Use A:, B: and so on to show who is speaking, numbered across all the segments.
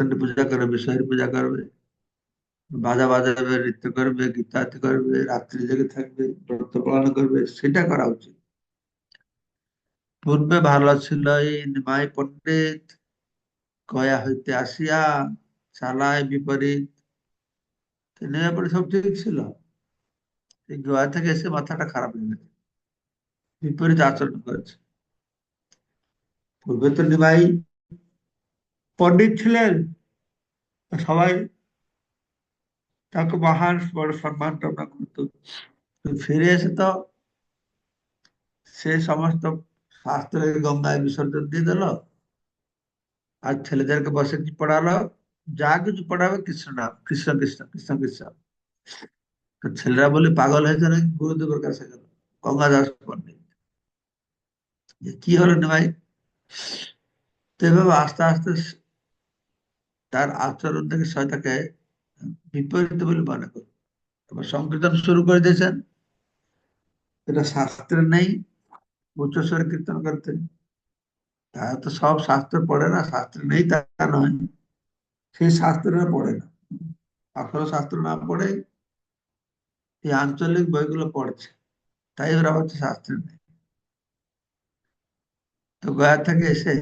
A: চৈতন্য পূজা করবে শহীদ পূজা করবে বাজা বাজাবে নৃত্য করবে গীতার্থ করবে রাত্রি জেগে থাকবে ব্রত পালন করবে সেটা করা উচিত পূর্বে ভালো ছিল এই নিমাই পণ্ডিত কয়া হইতে আসিয়া চালায় বিপরীত নেমে সব ঠিক ছিল গোয়া থেকে এসে মাথাটা খারাপ হয়ে গেছে বিপরীত আচরণ করেছে পূর্বে তো নিমাই পণ্ডিত ছিলেন সবাই তাকে মহান বড় সম্মান টনা করত ফিরে এসে তো সে সমস্ত শাস্ত্রের গঙ্গায় বিসর্জন দিয়ে দিল আর ছেলেদেরকে বসে কি পড়ালো যা কিছু পড়াবে কৃষ্ণ নাম কৃষ্ণ কৃষ্ণ কৃষ্ণ কৃষ্ণ ছেলেরা বলে পাগল হয়েছে নাকি গুরুদেবের কাছে গেল গঙ্গাদাস পণ্ডিত কি হলো না ভাই তো এভাবে আস্তে আস্তে তার আচরণ থেকে শয়তাকে বিপরীত বলে মনে করি এবার সংকীর্তন শুরু করে দিয়েছেন এটা শাস্ত্রে নেই উচ্চস্বরে কীর্তন করতেন তারা তো সব শাস্ত্র পড়ে না শাস্ত্রে নেই তা নয় সেই শাস্ত্ররা পড়ে না আসল শাস্ত্র না পড়ে এই আঞ্চলিক বইগুলো পড়ছে তাই ওরা হচ্ছে শাস্ত্রে নেই তো গয়া থেকে এসে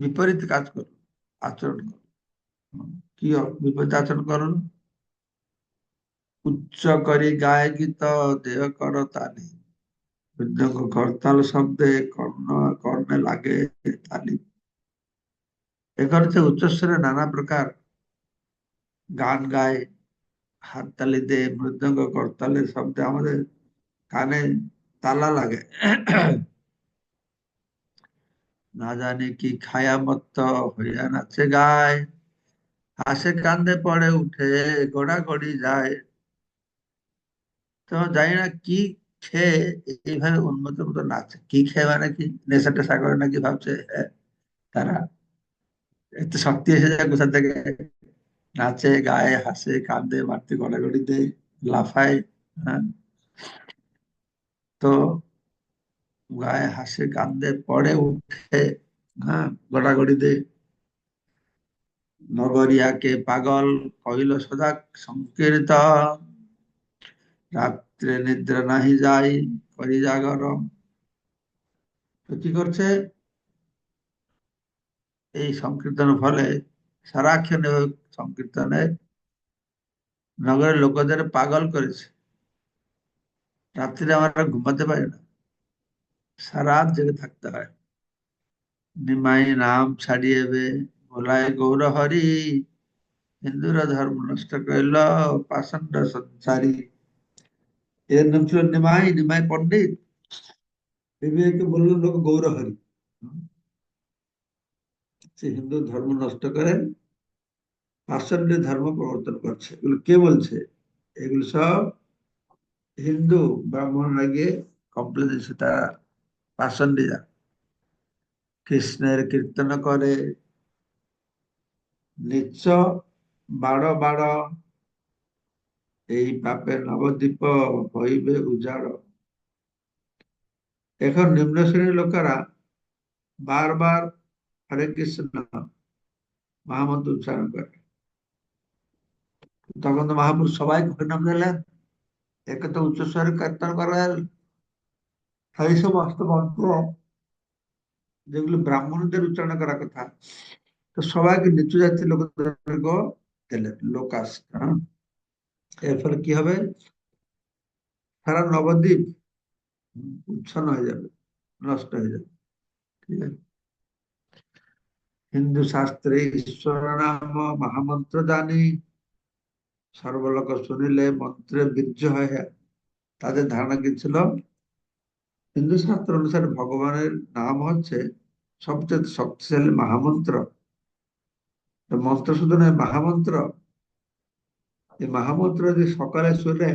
A: বিপরীত কাজ করল আচরণ কি বিপদ আচরণ করুন উচ্চ করি গায়ে গীত দেহ কর তালি বৃদ্ধক করতাল শব্দে কর্ণ কর্মে লাগে তালি এখন যে উচ্চস্বরে নানা প্রকার গান হাত তালি দে মৃদঙ্গ করতালে শব্দে আমাদের কানে তালা লাগে না জানি কি খায়ামত্ত হইয়া নাচে গায় হাসে কান্দে পড়ে উঠে গড়ি যায় তো জানি না কি খেয়ে এইভাবে উন্মতের মতো নাচে কি খেয়ে মানে কি নেশা টেশা করে নাকি ভাবছে তারা এত শক্তি এসে যায় কোথা থেকে নাচে গায়ে হাসে কাঁদে মারতে গড়াগড়ি দেয় লাফায় হ্যাঁ তো গায়ে হাসে কান্দে পড়ে উঠে হ্যাঁ গড়াগড়িতে নগরিয়াকে পাগল কহিল সদা সংকীর্ত রাত্রে নিদ্রা নাহি যাই করি জাগরম তো কি করছে এই সংকীর্তন ফলে সারাক্ষণ সংকীর্তনে নগরের লোকদের পাগল করেছে রাত্রে আমরা ঘুমাতে পারি না সারাত জেগে থাকতে হয় নিমাই নাম ছাড়িয়েবে গোলায় গৌর হরি হিন্দুরা ধর্ম নষ্ট করিল পাষণ্ড সংসারী এর নাম ছিল নিমাই নিমাই পণ্ডিত বিবেকে বললেন লোক গৌর হরি সে হিন্দু ধর্ম নষ্ট করেন পাষণ্ড ধর্ম প্রবর্তন করছে এগুলো কে বলছে এগুলো সব হিন্দু ব্রাহ্মণ গিয়ে কমপ্লেন দিচ্ছে তারা পার্সন্ডিজা কৃষ্ণের কীর্তন করে নিচ বাড় বাড় এই পাপে নবদ্বীপ হইবে উজাড় এখন নিম্ন শ্রেণীর লোকেরা বারবার হরে কৃষ্ণ মহামন্ত্র উচ্চারণ করে তখন তো মহাপুরুষ সবাই নাম নিলেন একে তো উচ্চস্বরে কীর্তন করা এই সমস্ত মন্ত্র যেগুলো ব্রাহ্মণদের উচ্চারণ করার কথা তো সবাইকে নিচু জাতির লোক দিলেন লোকাস হ্যাঁ? এর ফলে কি হবে সারা নবদ্বীপ উচ্ছন্ন হয়ে যাবে নষ্ট হয়ে যাবে ঠিক আছে হিন্দু শাস্ত্রে ঈশ্বর নাম মহামন্ত্র জানি সর্বলোক শুনিলে মন্ত্রে বীর্য হয় হ্যাঁ? তাদের ধারণা কি ছিল হিন্দু শাস্ত্র অনুসারে ভগবানের নাম হচ্ছে সবচেয়ে শক্তিশালী মহামন্ত্র মন্ত্র শুধু নয় মহামন্ত্র এই মহামন্ত্র যদি সকালে শুনে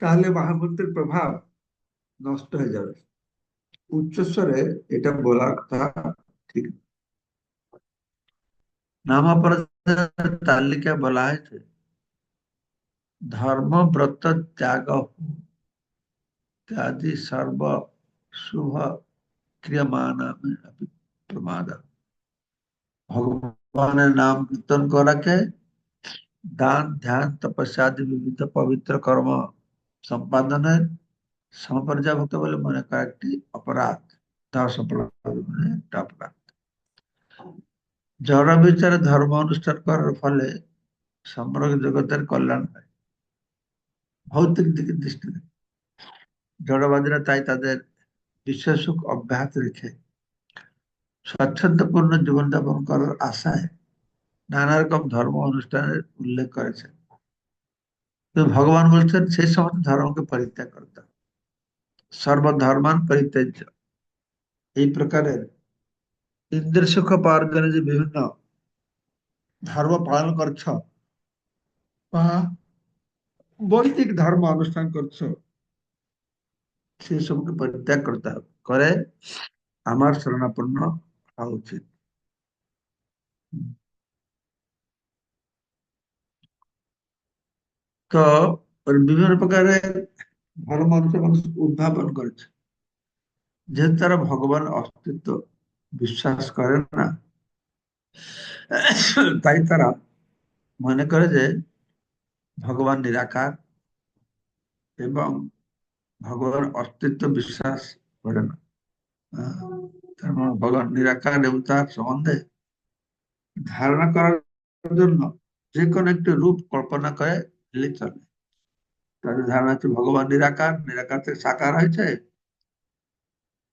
A: তাহলে মহামন্ত্রের প্রভাব নষ্ট হয়ে যাবে উচ্চস্বরে এটা বলার কথা ঠিক নামাপরাধ তালিকা বলা হয়েছে ধর্ম ব্রত ত্যাগ इत्यादि সর্ব শুভ ক্রিয়মান প্রমাদ ভগবানের নাম কীর্তন করাকে দান ধ্যান তপস্যাদি বিবিধ পবিত্র কর্ম সম্পাদনের সমপর্যাভুক্ত বলে মনে করা একটি অপরাধ তার সম্পর্কে একটা অপরাধ জড় বিচারে ধর্ম অনুষ্ঠান করার ফলে সমগ্র জগতের কল্যাণ হয় ভৌতিক দিকের দৃষ্টিতে জড়বাদীরা তাই তাদের বিশ্বাস অব্যাহত রেখে স্বচ্ছন্দপূর্ণ জীবনযাপন করার আশায় নানা রকম ধর্ম অনুষ্ঠানের উল্লেখ করেছেন ভগবান বলছেন সেই সমস্ত ধর্মকে পরিত্যাগ করতে সর্বধর্মান পরিত্যাজ্য এই প্রকারের ইন্দ্র সুখ পাওয়ার জন্য যে বিভিন্ন ধর্ম পালন করছ তাহা বৈদিক ধর্ম অনুষ্ঠান করছো সেসবকে পরিত্যাগ করতে হবে করে আমার শরণাপন্ন হওয়া উচিত তো বিভিন্ন প্রকারে ভালো মানুষের মানুষ উদ্ভাবন করেছে যেহেতু তারা ভগবান অস্তিত্ব বিশ্বাস করে না তাই তারা মনে করে যে ভগবান নিরাকার এবং ভগবান অস্তিত্ব বিশ্বাস করে না তার মানে ভগবান নিরাকার এবং তার সম্বন্ধে ধারণা করার জন্য যে কোনো একটি রূপ কল্পনা করে চলে তাদের ধারণা হচ্ছে ভগবান নিরাকার নিরাকার থেকে সাকার হয়েছে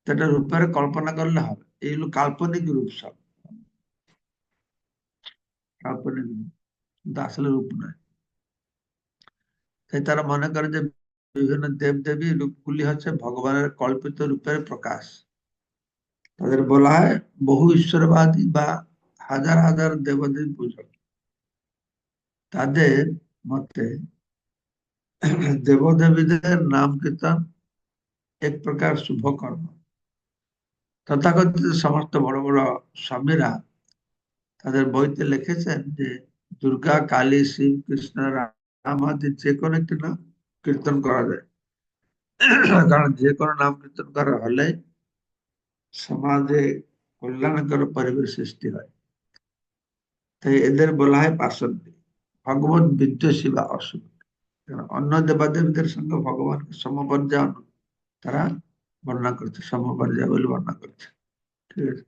A: সেটা রূপের কল্পনা করলে হবে এইগুলো কাল্পনিক রূপ সব কাল্পনিক রূপ আসলে রূপ নয় তাই তারা মনে করে যে বিভিন্ন দেবী রূপগুলি হচ্ছে ভগবানের কল্পিত রূপের প্রকাশ তাদের বলা হয় বহু ঈশ্বরবাদী বা হাজার হাজার দেবদেবী পূজক তাদের মতে দেবদেবীদের নাম কীর্তন এক প্রকার শুভ কর্ম তথাকথিত সমস্ত বড় বড় স্বামীরা তাদের বইতে লিখেছেন যে দুর্গা কালী শিব কৃষ্ণ রাম আমাদের যে কোনো একটি নাম কীর্তন করা যায় কারণ যে কোনো নাম কীর্তন করা হলে সমাজে কল্যাণকর পরিবেশ সৃষ্টি হয় তাই এদের বলা হয় পাশন্তি ভগবত বিদ্বেষী বা অসুবিধ কারণ অন্য দেবাদেবীদের সঙ্গে ভগবানকে সমপর্যায় তারা বর্ণনা করছে সমপর্যায় বলে বর্ণনা করছে ঠিক আছে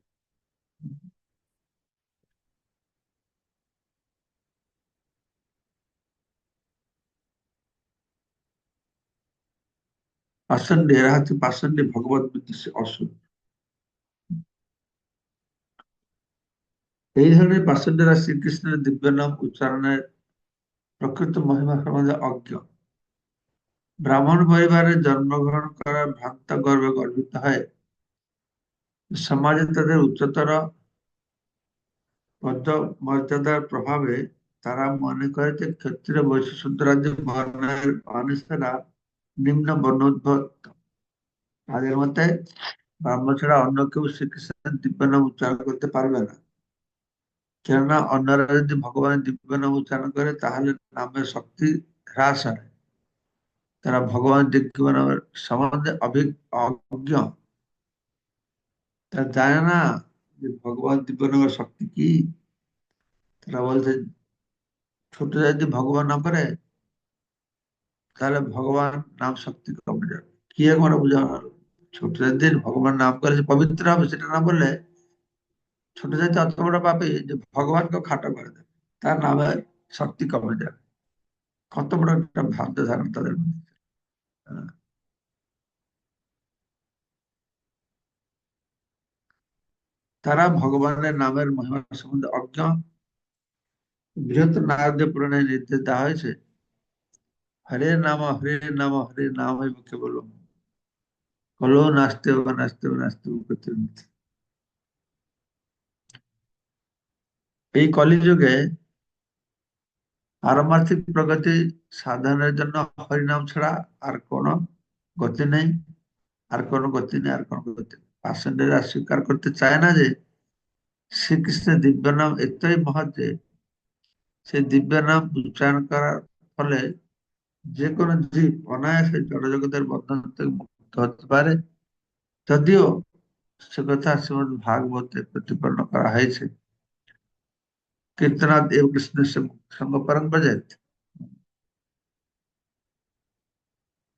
A: আসন্ডে এরা হচ্ছে পাষাণ্ডে ভগবত বিদ্বেষী অসুর এই ধরনের পাষাণ্ডেরা শ্রীকৃষ্ণের দিব্য নাম উচ্চারণের প্রকৃত মহিমা সম্বন্ধে অজ্ঞ ব্রাহ্মণ পরিবারে জন্মগ্রহণ করার ভ্রান্ত গর্বে গর্বিত হয় সমাজে তাদের উচ্চতর পদ মর্যাদার প্রভাবে তারা মনে করে যে ক্ষত্রিয় বৈশ্য শুদ্ধরাজ্য বর্ণের মানুষেরা নিম্ন বর্ণোদ্ভব তাদের মতে ব্রাহ্মণ ছাড়া অন্য কেউ শ্রীকৃষ্ণের দিব্য নাম উচ্চারণ করতে পারবে না কেননা অন্যরা যদি ভগবানের দিব্য নাম উচ্চারণ করে তাহলে নামের শক্তি হ্রাস হয় তারা ভগবান দিব্য নামের সম্বন্ধে অভিজ্ঞ তারা জানে না যে ভগবান দিব্য নামের শক্তি কি তারা বলছে ছোট যদি ভগবান না করে তাহলে ভগবান নাম শক্তি কমে যাবে কি করে বোঝানো হলো ছোটদের ভগবান নাম করে যে পবিত্র হবে সেটা না বললে ছোট জাতি অত বড় পাবে যে ভগবানকে খাটো করে দেবে তার নামে শক্তি কমে যাবে কত বড় একটা ভাবতে ধারণ তাদের মধ্যে তারা ভগবানের নামের মহিমা সম্বন্ধে অজ্ঞ বৃহৎ নারদে পুরাণের নির্দেশ দেওয়া হয়েছে হরে নাম হরে নাম হরে নাম কেবল কলো নাস্তে নাস্তে নাস্তে এই কলিযুগে পারমার্থিক প্রগতি সাধনের জন্য হরিনাম ছাড়া আর কোনো গতি নেই আর কোন গতি নেই আর কোন গতি পার্সেন্টেরা স্বীকার করতে চায় না যে শ্রীকৃষ্ণের দিব্য নাম এতই মহৎ যে সেই দিব্য নাম উচ্চারণ করার ফলে যে কোনো জীব অনায়াসে জড়জগতের বন্ধন থেকে মুক্ত হতে পারে যদিও সে কথা শ্রীমদ ভাগবতে প্রতিপন্ন করা হয়েছে কীর্তনা দেব কৃষ্ণের সঙ্গ পরম্পরাজাত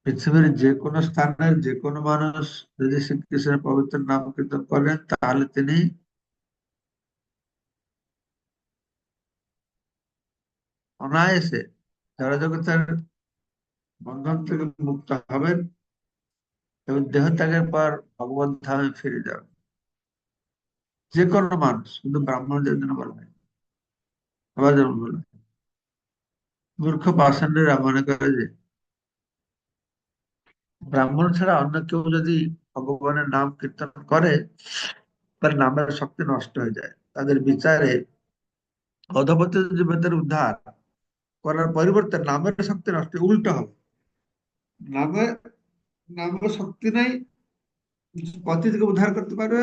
A: পৃথিবীর যে কোনো স্থানের যে কোনো মানুষ যদি শ্রীকৃষ্ণের পবিত্র নাম কীর্তন করেন তাহলে তিনি অনায়াসে জড়জগতের বন্ধন থেকে মুক্ত হবেন এবং দেহ ত্যাগের পর ভগবান ধামে ফিরে যাবেন যে কোনো মানুষ কিন্তু ব্রাহ্মণদের জন্য হয় আবার যেমন বলবে মূর্খ পাষাণ্ডেরা মনে করে যে ব্রাহ্মণ ছাড়া অন্য কেউ যদি ভগবানের নাম কীর্তন করে তার নামের শক্তি নষ্ট হয়ে যায় তাদের বিচারে অধপতি জীবনের উদ্ধার করার পরিবর্তে নামের শক্তি নষ্ট উল্টো হবে নাম নাম শক্তি নেই পতি উদ্ধার করতে পারবে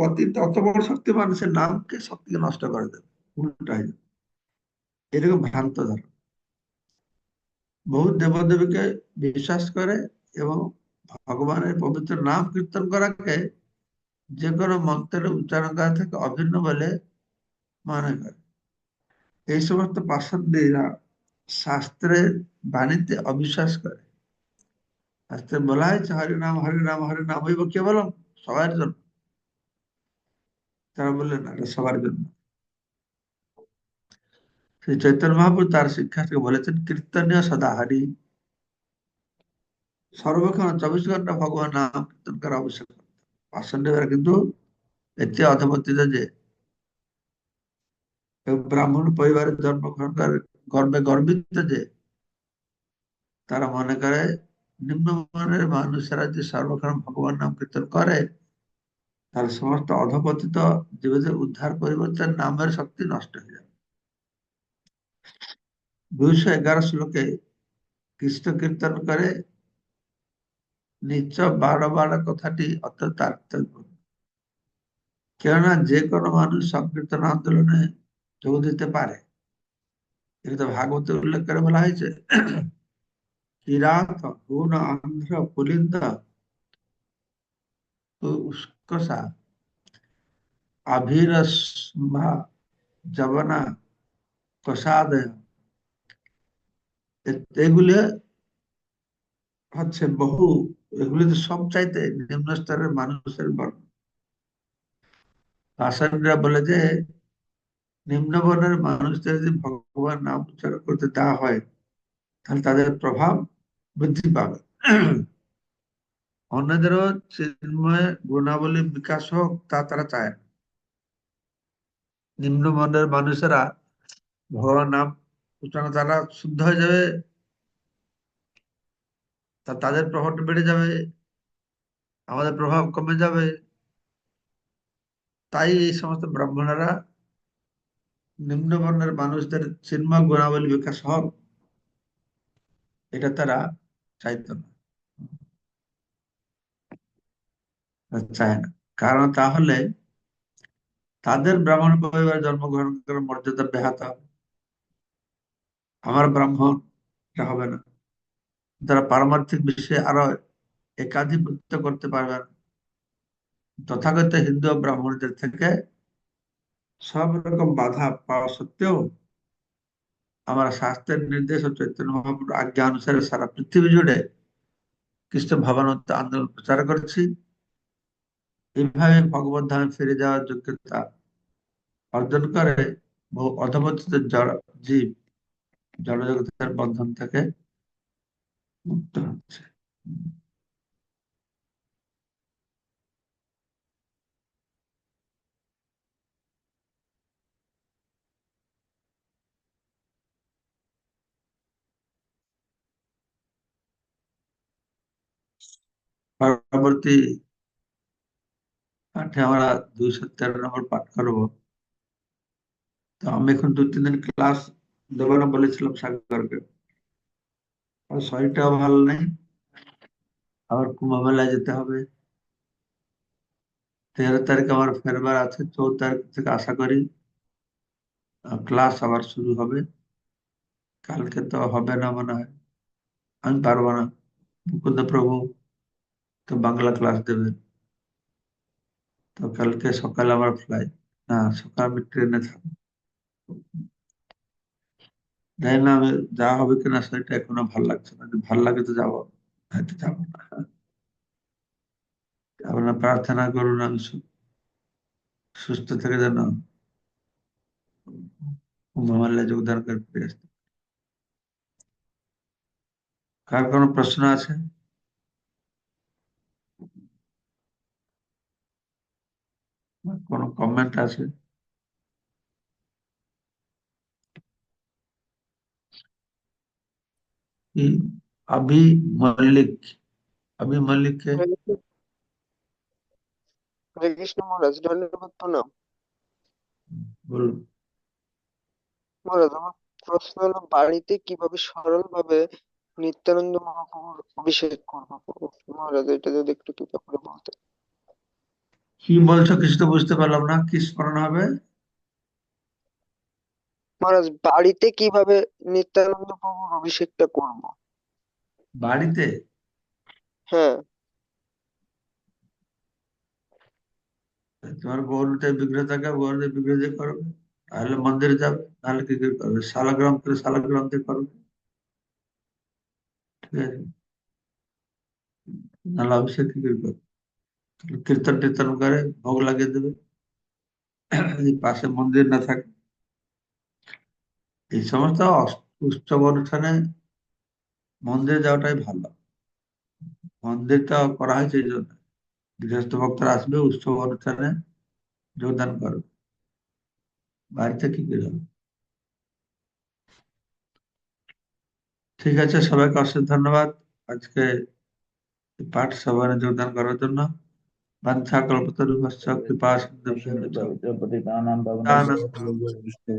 A: পতি অত বড় শক্তি সে নামকে শক্তিকে নষ্ট করে দেবে উল্টা হয়ে যাবে এরকম ভ্রান্ত ধর বহু দেবদেবীকে বিশ্বাস করে এবং ভগবানের পবিত্র নাম কীর্তন করাকে যে কোনো মন্ত্রের উচ্চারণ করা থেকে অভিন্ন বলে মনে করে এই সমস্ত পাশন্দীরা শাস্ত্রের বাণীতে অবিশ্বাস করে আসতে বলা হয়েছে হরে নাম হরে নাম হরি নাম হইব বললাম সবার জন্য তারা বললেন এটা সবার জন্য শ্রী চৈতন্য মহাপুর তার শিক্ষার্থী বলেছেন কীর্তনীয় সদা হরি সর্বক্ষণ চব্বিশ ঘন্টা ভগবান নাম কীর্তন করা আবশ্যক পাশের কিন্তু এতে অধপতিত যে ব্রাহ্মণ পরিবারের জন্মগ্রহণ করে গর্বে গর্বিত যে তারা মনে করে নিম্নবর্ণের মানুষেরা যে সর্বক্ষণ ভগবান নাম কীর্তন করে তার সমস্ত অধপতিত জীবদের উদ্ধার পরিবর্তন নামের শক্তি নষ্ট হয়ে যাবে দুইশো এগারো শ্লোকে কৃষ্ণ কীর্তন করে নিচ বাড় কথাটি অত তাৎপর্য কেননা যে কোনো মানুষ সংকীর্তন আন্দোলনে যোগ দিতে পারে এটা ভাগবত উল্লেখ করে বলা হয়েছে किरात गुण आंध्र पुलिंद तो उसका सा अभिरस्मा जवना কষাদয় এগুলো হচ্ছে বহু এগুলিতে নিম্ন স্তরের মানুষের বলে যে নিম্ন বর্ণের মানুষদের যদি ভগবান নাম উচ্চারণ করতে দেওয়া হয় তাহলে তাদের প্রভাব বৃদ্ধি পাবে অন্যদেরও চিন্ময় গুণাবলী বিকাশ হোক তা তারা চায় না নিম্ন মনের মানুষেরা ভগবান নাম উচ্চারণ তারা শুদ্ধ হয়ে যাবে তা তাদের প্রভাব বেড়ে যাবে আমাদের প্রভাব কমে যাবে তাই এই সমস্ত ব্রাহ্মণেরা বর্ণের মানুষদের চিন্ময় গুণাবলী বিকাশ হোক এটা তারা চায় না আচ্ছা, কারণ তাহলে তাদের ব্রাহ্মণ পরিবারে জন্মগ্রহণ করে মর্যাদা ব্যাহত হবে আমার ব্রাহ্মণ হবে না তারা পারমার্থিক বিষয়ে আরো একাধিপত্য করতে পারবে না তথাগত হিন্দু ব্রাহ্মণদের থেকে সব রকম বাধা পাওয়া সত্ত্বেও আমরা শাস্ত্রের নির্দেশ ও চৈতন্য মহাপ্রভুর আজ্ঞা অনুসারে সারা পৃথিবী জুড়ে কৃষ্ণ ভাবানন্দ আন্দোলন প্রচার করেছি এইভাবে ভগবত ধামে ফিরে যাওয়ার যোগ্যতা অর্জন করে বহু অধবচিত জীব জড়জগতের বন্ধন থেকে মুক্ত হচ্ছে পরবর্তী পাঠে আমরা দুইশো তেরো নম্বর পাঠ করব তো আমি এখন দু তিন দিন ক্লাস দেবেন বলেছিলাম সাগরকে শরীরটাও ভালো নেই আবার কুম্ভমেলায় যেতে হবে তেরো তারিখ আমার ফেরবার আছে চৌদ্দ তারিখ থেকে আশা করি ক্লাস আবার শুরু হবে কালকে তো হবে না মনে হয় আমি পারবো না মুকুন্দ প্রভু তো বাংলা ক্লাস দেবেন তো কালকে সকাল আমার ফ্লাই না সকাল আমি ট্রেনে থাকবো জানি না আমি যা হবে কিনা সেটা এখনো ভাল লাগছে না ভাল লাগে তো যাবো হয়তো যাবো না আপনার প্রার্থনা করুন আমি সুস্থ থেকে যেন কুম্ভমেলায় যোগদান করে ফিরে আসতে কার কোনো প্রশ্ন আছে কোনো কমেন্ট আছে আবি মল্লিক আবি मलिक
B: মহারাজ মহারাজ আমার প্রশ্ন বাড়িতে কিভাবে সরল ভাবে নিত্যানন্দ মহাপ্রভুর অভিষেক করবো মহারাজ এটা যদি একটু কৃপা করে বলতেন
A: কি বলছো কিছু তো বুঝতে পারলাম না কি স্মরণ হবে
B: মহারাজ বাড়িতে কিভাবে নিত্যানন্দ প্রভুর অভিষেকটা করব বাড়িতে হ্যাঁ
A: তোমার গৌরীটাই বিগ্রহ থাকে গরুটা বিগ্রহ যে করবে তাহলে মন্দিরে যাবে তাহলে কি করবে শালাগ্রাম করে শালগ্রাম দিয়ে করবে ঠিক আছে নাহলে অভিষেক কি করবে কীর্তন টীর্তন করে ভোগ লাগিয়ে দেবে যদি পাশে মন্দির না থাকে এই সমস্ত উৎসব অনুষ্ঠানে মন্দিরে যাওয়াটাই ভালো মন্দিরটা করা হয়েছে এই জন্য গৃহস্থ ভক্তরা আসবে উৎসব অনুষ্ঠানে যোগদান করবে বাড়িতে কি করে হবে ঠিক আছে সবাইকে অশেষ ধন্যবাদ আজকে পাঠ সবাই যোগদান করার জন্য Bantal, kalau betul, rumah sakit pasir, tapi enggak bisa dibawa. Dia berarti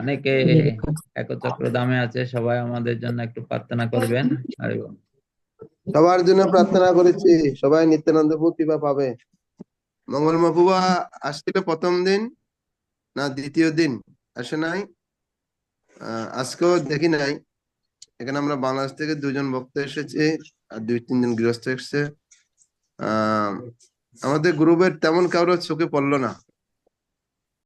C: অনেকে একচক্র দামে আছে সবাই আমাদের জন্য একটু প্রার্থনা করবেন
D: সবার জন্য প্রার্থনা করেছি সবাই নিত্যানন্দ প্রতিভা পাবে মঙ্গল মাপুবা আসছিল প্রথম দিন না দ্বিতীয় দিন আসে নাই আজকেও দেখি নাই এখানে আমরা বাংলাদেশ থেকে দুজন ভক্ত এসেছি আর দুই তিনজন গৃহস্থ এসছে আমাদের গ্রুপের তেমন কারোর চোখে পড়লো না